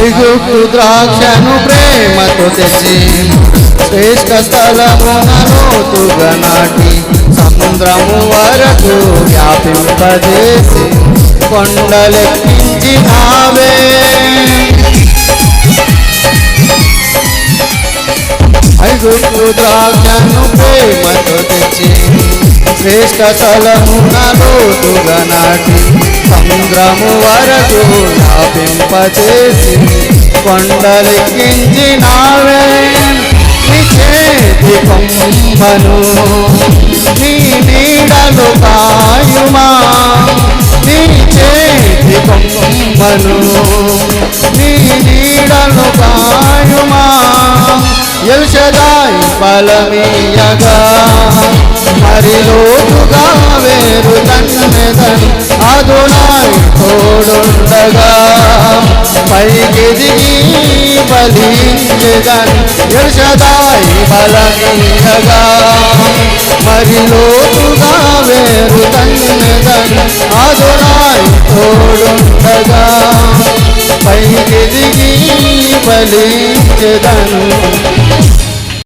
ఐగుప్తు ద్రాక్షను ప్రేమతో తెచ్చి శ్రేష్ట స్థలమున లోతుగా నాటి సముద్రము వరకు వ్యాపింపజేసి కొండలెక్కించి నావే. ఐగుప్తు ద్రాక్షను ప్రేమతో తెచ్చి శ్రేష్ట స్థలమున లోతుగా నాటి సముద్రము వరకు వ్యాపింపచేసి కొండలెక్కించినావే నీ చేతి కొమ్మను నీ నీడలు కాయుమా. నీ చేతి కొమ్మను నీ నీడలు కాయుమా. ఎల్షదాయి బలమీయగా మరి వేరు తన్నెదను నాయ్ తోడుండగా పైకి దిగి బలించెదను ఎల్షదాయి బలమీయగా మరి లోతుగా వేరు తన్నదన్ అదునాయి తోడుండగా పైకి దిగి బలించెదను